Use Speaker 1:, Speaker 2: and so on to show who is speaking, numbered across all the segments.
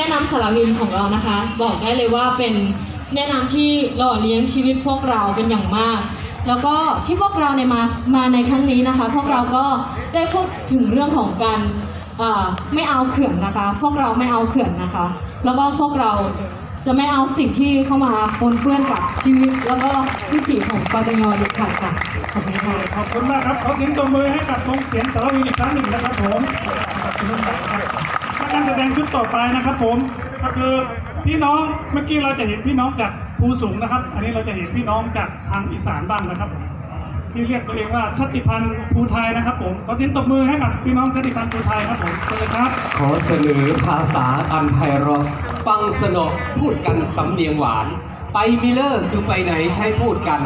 Speaker 1: ม่น้ำสารวินของเรานะคะ บอกได้เลยว่าเป็นแม่น้ำที่หล่อเลี้ยงชีวิตพวกเราเป็นอย่างมาก แล้วก็ที่พวกเราเนี่ยมามาในครั้งนี้นะคะ พวกเราก็ได้พูดถึงเรื่องของการไม่เอาเขื่อนนะคะ พวกเราไม่เอาเขื่อนนะคะ แล้วก็พวกเราจะไม่เอาสิ่งที่เข้ามาปนเปื้อนกับชีวิต แล้วก็วิถีของปตยเด็ดขาดค่ะขอบคุณค่ะ
Speaker 2: ขอบคุณมากครับขอเสียงตบมือให้กับวงเสียงสารวินอีกครั้งหนึ่งนะครับผมขอบคุณมากครับ การแสดงชุดต่อไปนะครับ ผมก็คือพี่น้องเมื่อกี้เราจะเห็นพี่น้องจากภูสูงนะครับ อันนี้เราจะเห็นพี่น้องจากทางอีสานบ้างนะครับ ที่เรียกตัวเองว่าชาติพันธุ์ภูไทยนะครับ ผมขอเสียงตบมือให้กับพี่น้องชาติพันธุ์ภูไทยครับผมเลยครับ
Speaker 3: ขอเสนอภาษาอันไพเราะฟังสนอพูดกันสำเนียงหวาน ไปมิเลอร์คือไปไหนใช้พูดกัน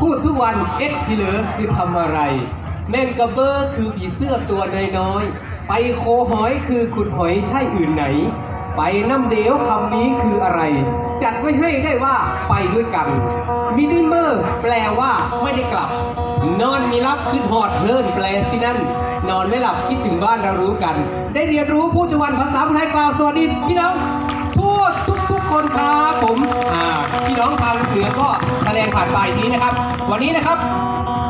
Speaker 3: พูดทุกวันเอ็ดพิเลอร์คือทำอะไร แมงกะเบอร์คือผีเสื้อตัวน้อยๆ ไปโคหอยคือขุดหอยใช่อื่นไหน ไปน้ำเดียวคำนี้คืออะไร จัดไว้ให้ได้ว่าไปด้วยกันมินิเมอร์แปลว่าไม่ได้กลับ นอนมีรับขึ้นหอดเฮิร์นแปลสินั่น นอนไม่หลับคิดถึงบ้านเรารู้กัน ได้เรียนรู้พูดทุกวันภาษาไทยกล่าวสวัสดีพี่น้องทั่วทุกทุกคนครับผม อ่า พี่น้องทางเหนือก็แสดงผ่านไปนี้นะครับ วันนี้นะครับ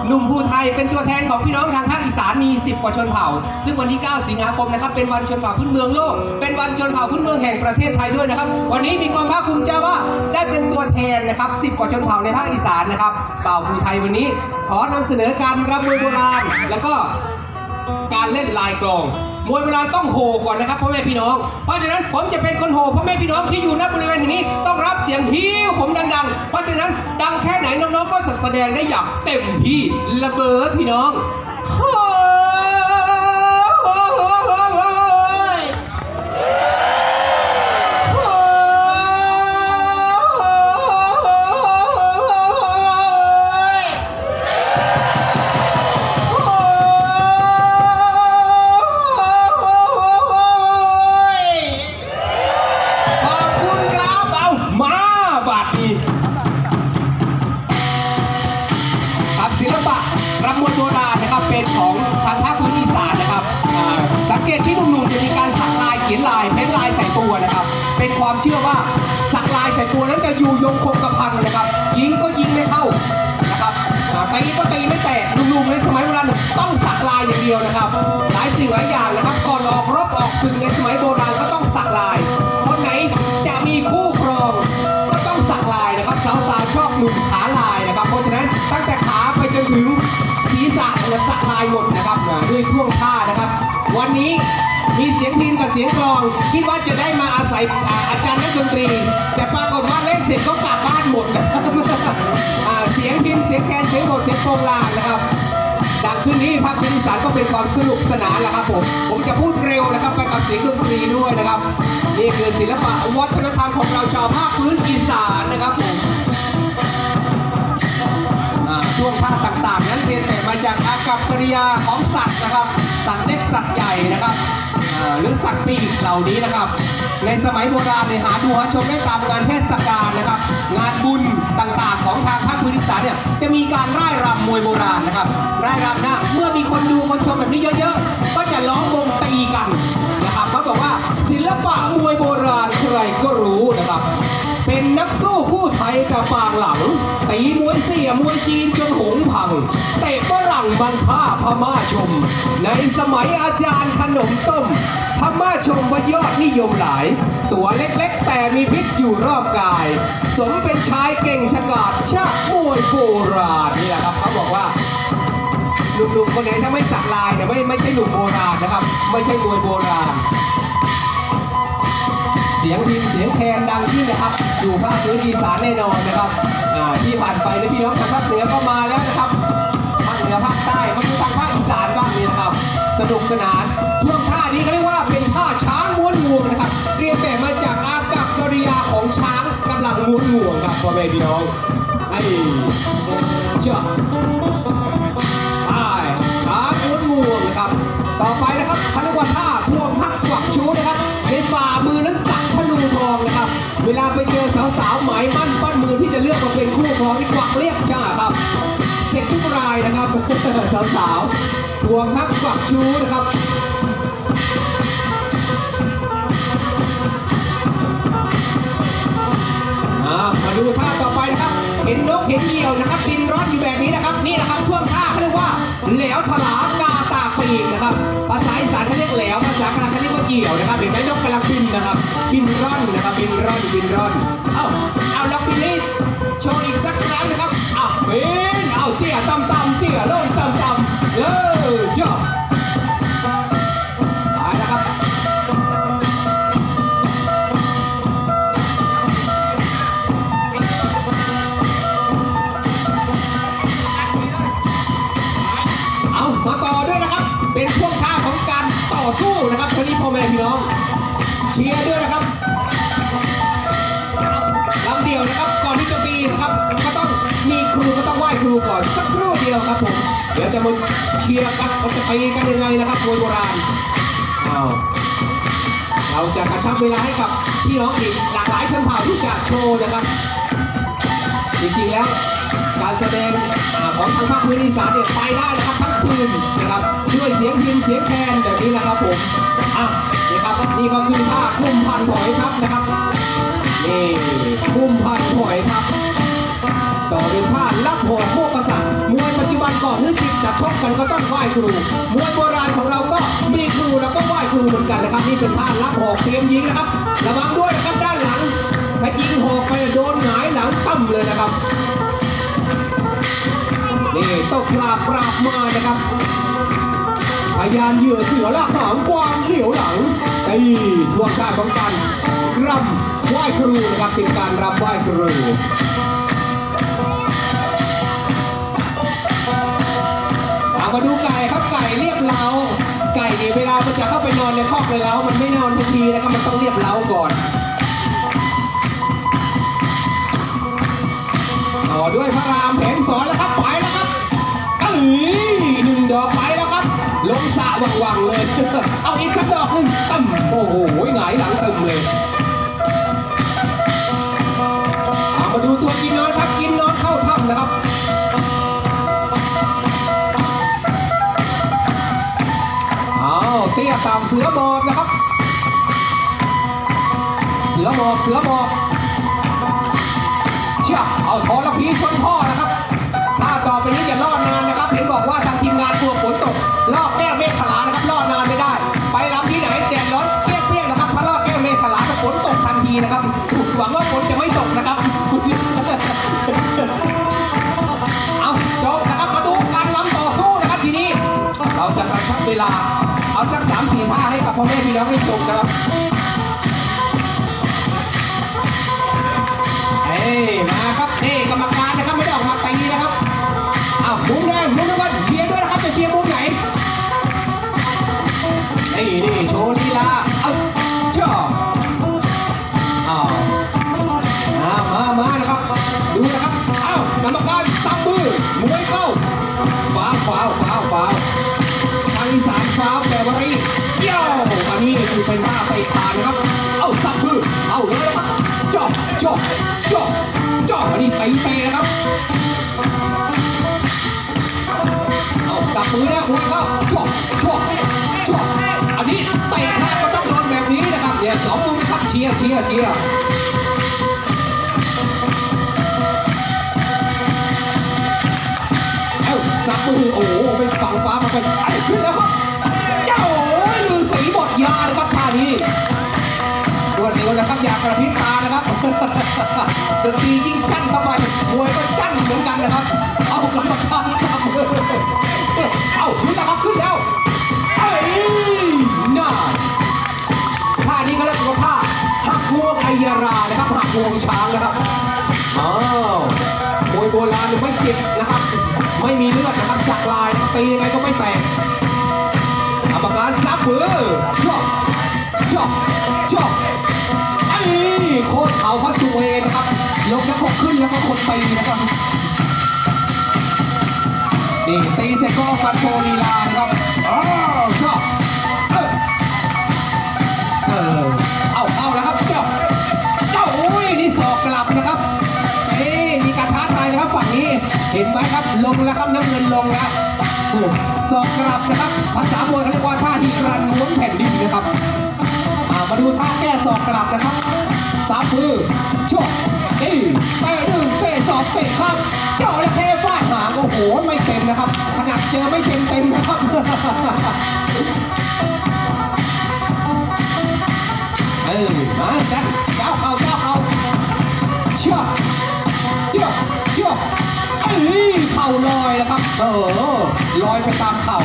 Speaker 3: หนุ่มภูไทยเป็นตัวแทนของพี่น้องทางภาคอีสานมี 10 กว่าชนเผ่า ซึ่งวันที่ 9 สิงหาคมนะครับ เป็นวันชนเผ่าพื้นเมืองโลก เป็นวันชนเผ่าพื้นเมืองแห่งประเทศไทยด้วยนะครับ วันนี้มีความภาคภูมิใจว่าได้เป็นตัวแทนนะครับ 10 กว่าชนเผ่าในภาคอีสานนะครับเป่าภูไทยวันนี้ ขอนำเสนอการรำมวยโบราณ แล้วก็การเล่นลายกลอง มวยเวลาต้องโหก่อนนะครับพ่อแม่พี่น้อง เพราะฉะนั้นผมจะเป็นคนโหพ่อแม่พี่น้องที่อยู่ณบริเวณแห่งนี้ต้องรับเสียงฮิ้วผมดังๆ เพราะฉะนั้นดังแค่ไหนน้องๆก็จะแสดงได้อย่างเต็มที่ระเบิดพี่น้อง ความเชื่อว่าสักลายใส่ตัวนั้นจะอยู่ยงคงกระพันนะครับ ยิงก็ยิงไม่เข้านะครับตีก็ตีไม่แตกหนุ่มๆในสมัยโบราณต้องสักลายอย่างเดียวนะครับ หลายสิ่งหลายอย่างนะครับ ก่อนออกรบออกศึกในสมัยโบราณก็ต้องสักลายคนไหนจะมีคู่ครองก็ต้องสักลายนะครับสาวๆชอบหนุ่มขาลายนะครับ เพราะฉะนั้นตั้งแต่ขาไปจนถึงศีรษะเนี่ยสักลายหมดนะครับด้วยท่วงท่านะครับ วันนี้ เสียงกลอง คิดว่าจะได้มาอาศัยอาจารย์นักดนตรี แต่ปรากฏว่าเล่นเสร็จก็กลับบ้านหมดเสียงพินเสียงแคนเสียงโหดเสียงโปรงลางนะครับดังขึ้นนี้ภาคพื้นอีสานก็เป็นความสนุกสนานแหละครับผมผมจะพูดเร็วนะครับไปกับเสียงดนตรีด้วยนะครับ นี่คือศิลปะวัฒนธรรมของเราชาวภาคพื้นอีสานนะครับผมช่วงท่าต่างๆ นั้นเรียนแบบมาจากอากับกริยาของสัตว์นะครับ สัตว์เล็กสัตว์ใหญ่ ปีเหล่านี้นะครับ ในสมัยโบราณเนี่ยหาดูหาชมได้ตามงานเทศกาลนะครับ งานบุญต่างๆ ของทางภาคพื้นอีสานเนี่ยจะมีการร่ายรำมวยโบราณนะครับร่ายรำนะเมื่อมีคนดูคนชมแบบนี้เยอะๆ ก็จะล้อมวงตีกันนะครับเขาบอกว่าศิลปะมวยโบราณ กับฟางหลัง ตีมวยเสียมวยจีนจนหงพัง เตะฝรั่งบังค่าพม่าชม ในสมัยอาจารย์ขนมต้มพม่าชมว่ายอดนิยมหลาย ตัวเล็กๆ แต่มีพิษอยู่รอบกาย สมเป็นชายเก่งฉกาจชามวยโบราณนี่แหละครับเขาบอกว่าหนุ่มๆคนไหนถ้าไม่สักลายเนี่ยไม่ไม่ใช่หนุ่มโบราณนะครับ ไม่ใช่มวยโบราณ เสียงพิน สียงแคนดังขึ้นนะครับ อยู่ภาคพื้นอีสานแน่นอนนะครับที่ผ่านไปในพี่น้องทางภาคเหนือก็มาแล้วนะครับภาคเหนือภาคใต้มาดูทางภาคอีสานบ้างนี่นะครับ สนุกสนานท่วงท่านี้เขาเรียกว่าเป็นท่าช้างม้วนงวงนะครับ เรียนแบบมาจากอากับกริยาของช้างกำลังม้วนงวงครับพ่อแม่พี่น้องไอ้เชื่อใช่ขาม้วนงวงนะครับ ต่อไปนะครับ สาวๆทวงนักฝักชูนะครับมาดูท่าต่อไปนะครับ เห็นนกเห็นเหยี่ยวนะครับ บินร้อนอยู่แบบนี้นะครับ นี่นะครับท่วงท่าเขาเรียกว่า เหลวถลากาตาปีกนะครับ ภาษาอีสานเขาเรียกเหลว ภาษากลางเขาเรียกว่าเหยี่ยวนะครับ เห็นไหมนกกำลังบินนะครับ บินร้อนนะครับ บินร้อน บินร้อน เอ้า เอาลองบินนี่ โชว์อีกสักครั้งนะครับอ้าวบินเอาเตี้ยต่ำต่ำเตี้ยลงต่ำต่ำเออเจ้าไปนะครับเอามาต่อด้วยนะครับ เป็นช่วงท่าของการต่อสู้นะครับทีนี้พ่อแม่พี่น้อง เชียร์ด้วยนะครับ ยวครับผมเดี๋ยวจะมาเชียร์กันว่าจะตีกันยังไงนะครับมวยโบราณเอาเราจะกระชับเวลาให้กับพี่น้องอีกหลากหลายชนเผ่าที่จะโชว์นะครับ จริงๆแล้วการแสดงของทางภาคพื้นอีสานเนี่ยไปได้นะครับทั้งคืนนะครับด้วยเสียงพิมเสียงแคนแบบนี้นะครับผมอะนี่ครับนี่ก็คือท่าคุ้มพันหอยครับนะครับนี่คุ้มพันหอยครับ ต่อเป็นท่ารับหอกโมกษัตริย์มวยปัจจุบันก่อนที่จิตจะชกกันก็ต้องไหว้ครูมวยโบราณของเราก็มีครูแล้วก็ไหว้ครูเหมือนกันนะครับนี่เป็นท่ารับหอกเตรียมยิงนะครับระวังด้วยนะครับด้านหลังถ้ายิงหอกไปโดนหงายหลังตั้มเลยนะครับนี่ต้องปราบปราบมานะครับพยานเหยื่อเสือลากหางกวางเหลียวหลังไอ้ทวงท่าของการรำไหว้ครูนะครับเป็นการรำไหว้ครู มาดูไก่ครับไก่เรียบเล้าไก่เนี่ยเวลามันจะเข้าไปนอนในคอกในเล้ามันไม่นอนทันทีนะครับมันต้องเรียบเล้าก่อนต่อด้วยพระรามแผงสอนแล้วครับไปแล้วครับเอ้ยหนึ่งดอกไปแล้วครับ ลงสระวังๆเลย เอาอีกสักดอกหนึ่งตึ้มโอ้โหหงายหลังตึมเลย หมอบนะครับ เสือหมอบเสือหมอบเชี่ยเอาทอละพีชนพ่อนะครับ ถ้าต่อไปนี้อย่ารอนานนะครับ เห็นบอกว่าทางทีมงานกลัวฝนตก ลอกแก้วเมฆขลานะครับรอนานไม่ได้ ไปลำที่ไหนแดดร้อนเปรี้ยงๆนะครับ ถ้าลอกแก้วเมฆขลาก็ฝนตกทันทีนะครับ หวังว่าฝนจะไม่ตกนะครับเอาจบนะครับมาดูการล้ำต่อสู้นะครับทีนี้ เราจะกระชับเวลาเอาสักสามสี่ท่า ให้กับพ่อแอันนี้คือเป็นท่าเตานะครับ เอาซับมือเอาเลยนะครับจอบจอบจอบจอบอันนี้ตีเตะนะครับ เอาสับมือแล้วมวยเข้าจอบจอบจอบอันนี้เตะหน้าก็ต้องโดนแบบนี้นะครับเนี่ยสองมุมครับเชียร์เชียร์เชียร์เอาสับมือโอ้โหเป็นฝั่งฟ้ามาเป็นไอ้ขึ้นแล้วครับ ดนตรียิ่งจั่นเข้าไปมวยก็จั่นเหมือนกันนะครับ เอากรรมการสับมือเอาขึ้นแล้วครับขึ้นแล้วเอ้ยน่าท่านี้ก็เรียกว่าท่าหักงวงไอยารานะครับหักงวงช้างนะครับอ้าวมวยโบราณไม่เจ็บนะครับ ไม่มีเลือดนะครับสักลายตียังไงก็ไม่แตกกรรมการซับมือชอบชอบชอบไอ้โคตรเขาพัสุเวนะครับ ลงแล้วก็ขึ้นแล้วก็คนตีนะครับนี่ตีเสร็จก็มาโชว์ลีลานะครับอ้าวชอบเออเอาเอาแล้วครับเจ้าเจ้าโอ้ยนี่ศอกกลับนะครับเอ๊มีการท้าทายนะครับฝั่งนี้ เห็นไหมครับลงแล้วครับน้ำเงินลงแล้วศอกกลับนะครับ ภาษามวยเขาเรียกว่าท่าฮิรันม้วนแผ่นดินนะครับมาดูท่าแก้ศอกกลับนะครับสามมือชก เอ้ยเตะหนึ่งเตะสองเตะข้ามจอระเข้ฟาหางโอ้โหไม่เต็มนะครับ ขนาดเจอไม่เต็มเต็มนะครับเออมาจันเจ้าเขาเจ้าเขาเชื่อเจ้าเจ้าเอ้ยเข่าลอยนะครับ เออลอยไปตามเข่า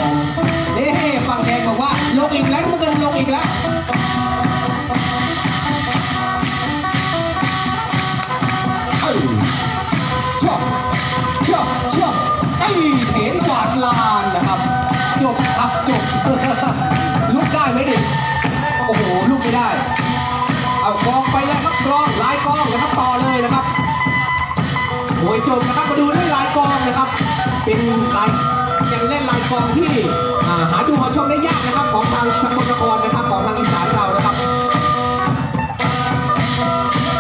Speaker 3: เฮ้ฟังแกบอกว่าลงอีกแล้วมื่อกี้ลงอีกแล้ว โอ้ยจบนะครับมาดูด้วยลายกองนะครับ เป็นลายยังเล่นลายกองที่หาดูหาชมได้ยากนะครับ ของทางสกลนครนะครับของทางอีสานเรานะครับ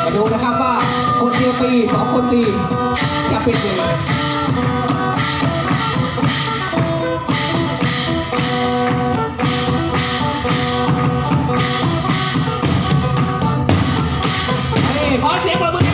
Speaker 3: มาดูนะครับว่าคนเดียวตีสองคนตีจะเป็นยังไงเฮ้ยขอเสียงปรบมือ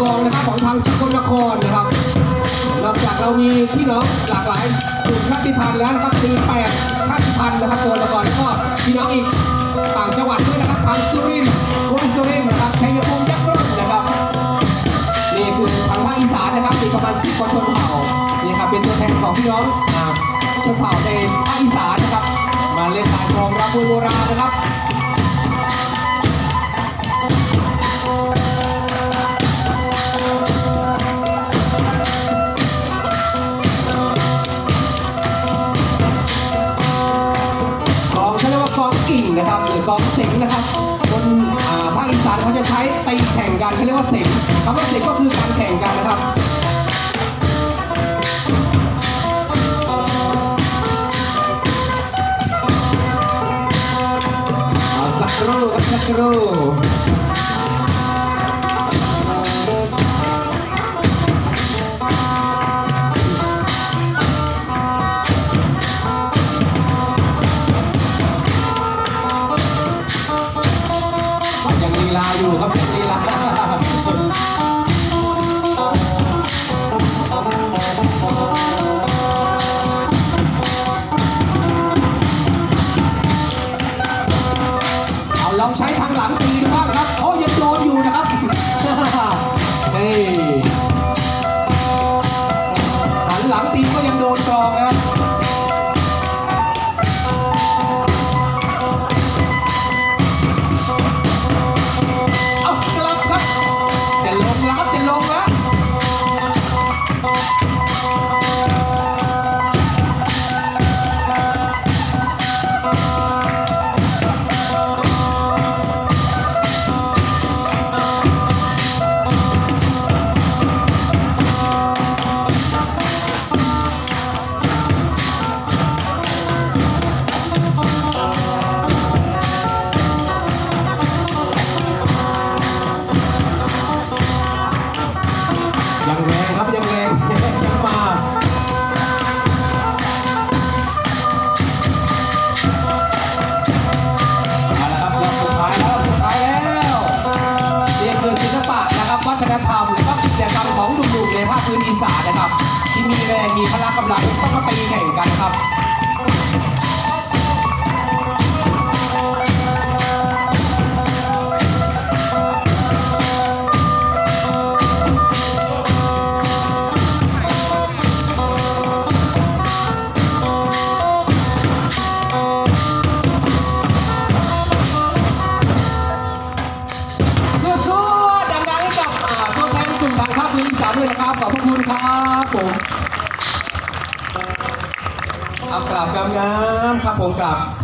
Speaker 3: กรรมกลองนะครับของทางสกลนครนะครับ นอกจากเรามีพี่น้องหลากหลายกลุ่มชาติพันธุ์แล้วนะครับมีแปดชาติพันธุ์นะครับตัวละครแล้วก็พี่น้องอีกต่างจังหวัดด้วยนะครับทางสุรินทร์กุยสุรินทร์นะครับชัยภูมิยักษ์รุ่นนะครับนี่คือทางภาคอีสานนะครับมีประมาณสิบกว่าชนเผ่านี่ครับเป็นตัวแทนของพี่น้องชนเผ่าในภาคอีสานนะครับ มาเล่นลายกองรำมวยโบราณนะครับ ว่าเสงคำว่าเสงก็คือการแข่งกันนะครับ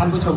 Speaker 3: เอากร